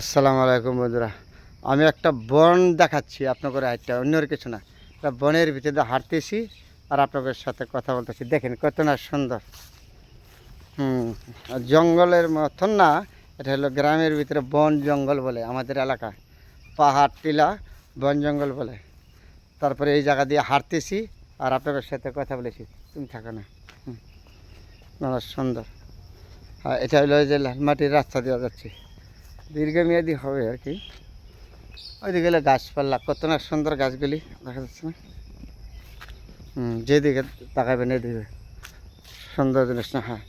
আসসালামু আলাইকুম বন্ধুরা। আমি একটা বন দেখাচ্ছি আপনাদের একটা অন্যের কিছু না। একটা বনের ভিতরে হাঁটতেছি আর আপনাদের সাথে কথা বলতেছি। দেখেন কত না সুন্দর। হুম জঙ্গলের মতন না, এটা হলো গ্রামের ভিতরে বন জঙ্গল বলে, আমাদের এলাকা। পাহাড়, টিলা, বন জঙ্গল বলে। তারপরে এই জায়গা দিয়ে হাঁটতেছি আর আপনাদের সাথে কথা বলেছি। তুমি থাকো না। হুম সুন্দর। এটা হলো যে লাল মাটির রাস্তা দেওয়া যাচ্ছে। দীর্ঘমেয়াদী হবে আর কি। ওইদিকে গেলে গাছপালা, কত না সুন্দর গাছগুলি, দেখা যাচ্ছে না। হুম, যেদিকে তাকাবেন এদিকে। সুন্দর জিনিস না হ্যাঁ।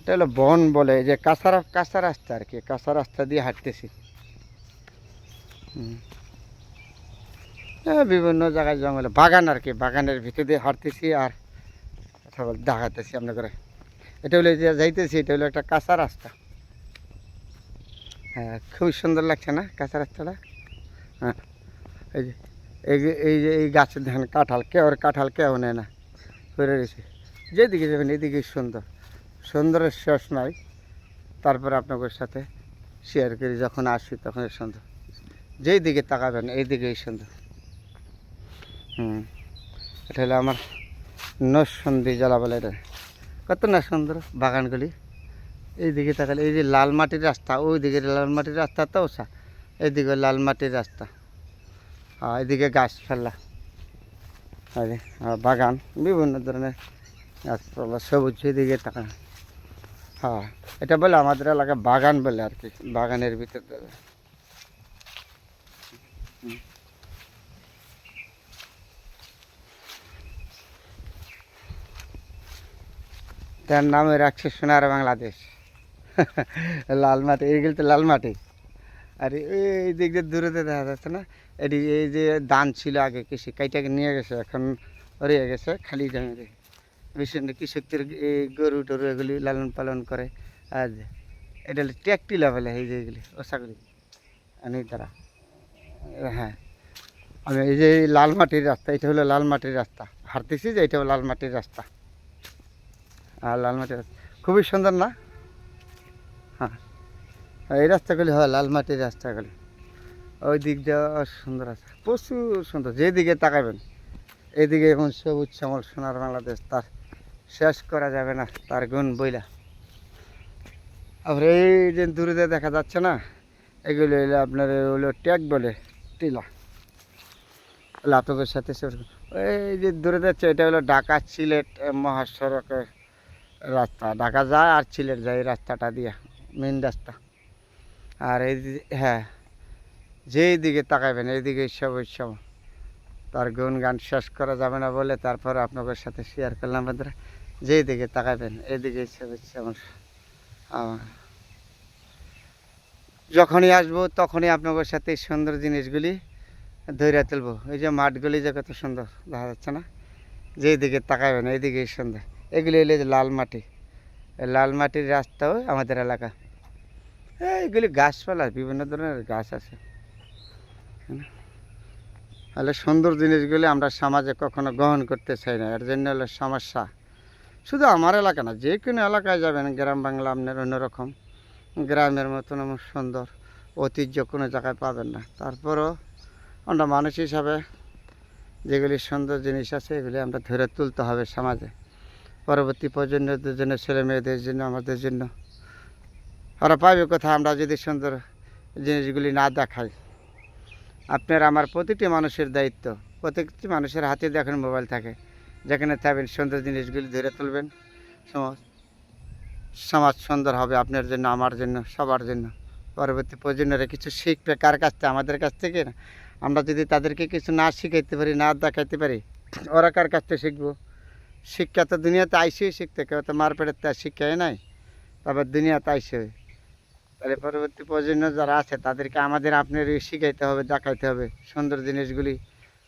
এটা হলো বন বলে যে কাঁচা কাঁচা রাস্তা আর কি, কাঁচা রাস্তা দিয়ে হাঁটতেছি। হুম। বিভিন্ন জায়গায় জঙ্গলে, বাগান আর কি, বাগানের ভিতর দিয়ে হাঁটতেছি আর কথা বল দেখাতেছি আপনাকে এটা হলো যে যাইতেছি, এটা হলো একটা কাঁচা রাস্তা। হ্যাঁ খুবই সুন্দর লাগছে না কাঁচা রাস্তাটা? হ্যাঁ এই যে এই যে, এই গাছের ধান, কাঁঠাল কেউ কাঁঠাল কেউ নেয় না, পড়ে রয়েছে। যেদিকে যাবেন এদিকেই সুন্দর। সুন্দরের শেষ নাই। তারপরে আপনাদের সাথে শেয়ার করি, যখন আসি তখন এই সুন্দর। যেই দিকে তাকাবেন এই দিকেই সুন্দর। হুম, এটা হলো আমার নসন্দি জলা বলে কত না সুন্দর বাগানগুলি। এই দিকে তাকালে, এই যে লাল মাটির রাস্তা ওই দিকে লাল মাটির রাস্তা তো ওসা, এইদিকে লাল মাটির রাস্তা। আর এদিকে গাছপালা আর বাগান, বিভিন্ন ধরনের গাছপালা, সবুজ এদিকে তাকা। হ্যাঁ এটা বলে আমাদের এলাকায় বাগান বলে আর কি, বাগানের ভিতর তার নামে রাখছে সোনার বাংলাদেশ। লাল মাটি এইগুলো তো লাল মাটি। আর এই দিক দিয়ে দূরেতে দেখা যাচ্ছে না, এটি এই যে দান ছিল আগে কৃষি কাইটাকে নিয়ে গেছে, এখন রয়ে গেছে, খালি জমিতে। বেশি না কৃষকদের এই গরু টরু এগুলি লালন পালন করে, আর এটা হলো ট্যাক্টি লেভেলে এই যে এগুলি ওষাগুলি আনি তারা হ্যাঁ। আমি এই যে লাল মাটির রাস্তা, এটা হলো লাল মাটির রাস্তা। হাঁটতেছি যে এটা লাল মাটির রাস্তা। আর লাল মাটির রাস্তা, খুবই সুন্দর না? হ্যাঁ। এই রাস্তাগুলি হয় লাল মাটির রাস্তাগুলি। ওই দিক দিয়ে সুন্দর আছে। প্রচুর সুন্দর। যেদিকে তাকাবেন এইদিকে এখন সবুজ শ্যামল সোনার বাংলাদেশ। তার শেষ করা যাবে না, তার গুণ বইলা। আবার এই যে দূরে দেখা যাচ্ছে না, এগুলো হলো আপনার হলো ট্যাগ বলে, টিলা। লাতকের সাথে এই যে দূরে যাচ্ছে, এটা হলো ঢাকা সিলেট মহাসড়কের রাস্তা। ঢাকা যায় আর সিলেট যায় এই রাস্তাটা দিয়ে। মেন রাস্তা। আর এই হ্যাঁ যেই দিকে তাকাবেন এইদিকে সব তার গুণ গান শেষ করা যাবে না বলে তারপর আপনাদের সাথে শেয়ার করলাম বন্ধুরা। যেই দিকে তাকাবেন এইদিকে সবুজ সবুজ আমার যখনই আসব, তখনই আপনাদের সাথে এই সুন্দর জিনিসগুলি ধরে তুলবো। এই যে মাঠগুলি যে কত সুন্দর, দেখা যাচ্ছে না? যেই দিকে তাকাবেন এইদিকেই সুন্দর। এগুলি হলো যে লাল মাটি। লাল মাটির রাস্তাও আমাদের এলাকা। এইগুলি গাছপালা, বিভিন্ন ধরনের গাছ আছে। তাহলে সুন্দর জিনিসগুলি আমরা সমাজে কখনো গ্রহণ করতে চাই না, এর জন্য হলো সমস্যা। শুধু আমার এলাকা না, যে কোনো এলাকায় যাবেন, গ্রাম বাংলা আপনার অন্যরকম। গ্রামের মতন এমন সুন্দর ঐতিহ্য কোনো জায়গায় পাবেন না। তারপরও আমরা মানুষ হিসাবে যেগুলি সুন্দর জিনিস আছে, এগুলি আমরা ধরে তুলতে হবে সমাজে। পরবর্তী প্রজন্মদের জন্য ছেলে মেয়েদের জন্য, আমাদের জন্য। ওরা পাবে কোথায়? আমরা যদি সুন্দর জিনিসগুলি না দেখাই। আপনার আমার প্রতিটি মানুষের দায়িত্ব। প্রত্যেকটি মানুষের হাতে দেখেন মোবাইল থাকে। যেখানে থাকবেন, সুন্দর জিনিসগুলি ধরে তুলবেন। সমাজ সমাজ সুন্দর হবে আপনার জন্য, আমার জন্য, সবার জন্য। পরবর্তী প্রজন্মরা কিছু শিখবে কার কাছ থেকে? আমাদের কাছ থেকে না? আমরা যদি তাদেরকে কিছু না শিখাইতে পারি, না দেখাইতে পারি, ওরা কার কাছ থেকে শিখব? শিক্ষা তো দুনিয়াতে আইসেই শিখতে কেউ তো মারপেটের তো শিক্ষাই নাই। তবে দুনিয়াতে আইসে তাহলে পরবর্তী প্রজন্ম যারা আছে, তাদেরকে আমাদের আপনার শিখাইতে হবে, দেখাইতে হবে সুন্দর জিনিসগুলি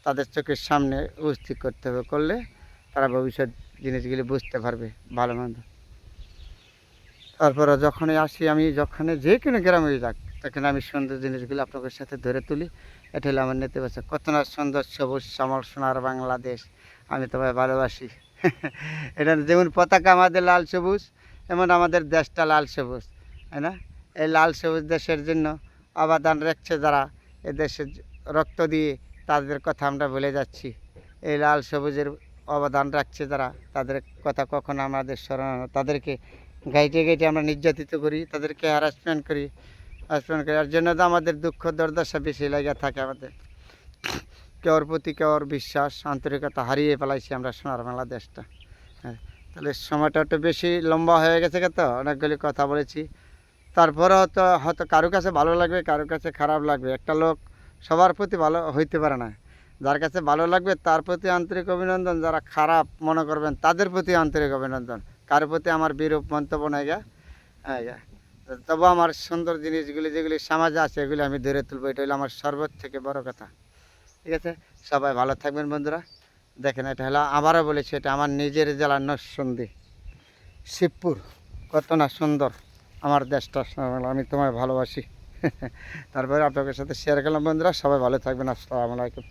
তাদের চোখের সামনে উপস্থিত করতে হবে। করলে তারা ভবিষ্যৎ জিনিসগুলি বুঝতে পারবে ভালো মন্দ। তারপরে যখনই আসি আমি, যখনই যে কোনো গ্রামে যাক, তখন আমি সুন্দর জিনিসগুলো আপনাদের সাথে ধরে তুলি। এটা হলো আমার নেতিবাচক। কত না সুন্দর সবুজ শ্যামল সোনার বাংলাদেশ, আমি তোমায় ভালোবাসি। এটা যেমন পতাকা আমাদের লাল সবুজ, এমন আমাদের দেশটা লাল সবুজ, তাই না? এই লাল সবুজ দেশের জন্য অবদান রাখছে যারা এ দেশে রক্ত দিয়ে তাদের কথা আমরা ভুলে যাচ্ছি। এই লাল সবুজের অবদান রাখছে যারা, তাদের কথা কখনো আমাদের স্মরণ তাদেরকে গাইটে গাইটে আমরা নির্যাতিত করি, তাদেরকে হ্যারাসমেন্ট করি। হ্যারাসমেন্ট করি। এর জন্য তো আমাদের দুঃখ, দুর্দশা বেশি লেগে থাকে আমাদের। কেউর প্রতি কেউর বিশ্বাস, আন্তরিকতা হারিয়ে ফেলাইছি আমরা সোনার বাংলা দেশটা হ্যাঁ তাহলে সময়টা একটু বেশি লম্বা হয়ে গেছে তো? অনেকগুলি কথা বলেছি। তারপরে হয়তো হয়তো কারও কাছে ভালো লাগবে, কারও কাছে খারাপ লাগবে। একটা লোক সবার প্রতি ভালো হইতে পারে না। যার কাছে ভালো লাগবে, তার প্রতি আন্তরিক অভিনন্দন। যারা খারাপ মনে করবেন, তাদের প্রতি আন্তরিক অভিনন্দন। কারও প্রতি আমার বিরূপ মন্তব্য নাই গা। হ্যাঁ। তবু আমার সুন্দর জিনিসগুলি যেগুলি সমাজে আছে, এগুলি আমি ধরে তুলবো। এটা হলো আমার সর্বোচ্চ থেকে বড় কথা। ঠিক আছে? সবাই ভালো থাকবেন বন্ধুরা। দেখেন, এটা হলো আবারও বলেছি, এটা আমার নিজের জেলা নরসন্দী শিবপুর। কত না সুন্দর। আমার দেশটা আমি তোমায় ভালোবাসি। তারপরে আপনাদের সাথে শেয়ার করলাম, বন্ধুরা, সবাই ভালো থাকবেন, আসসালামু আলাইকুম।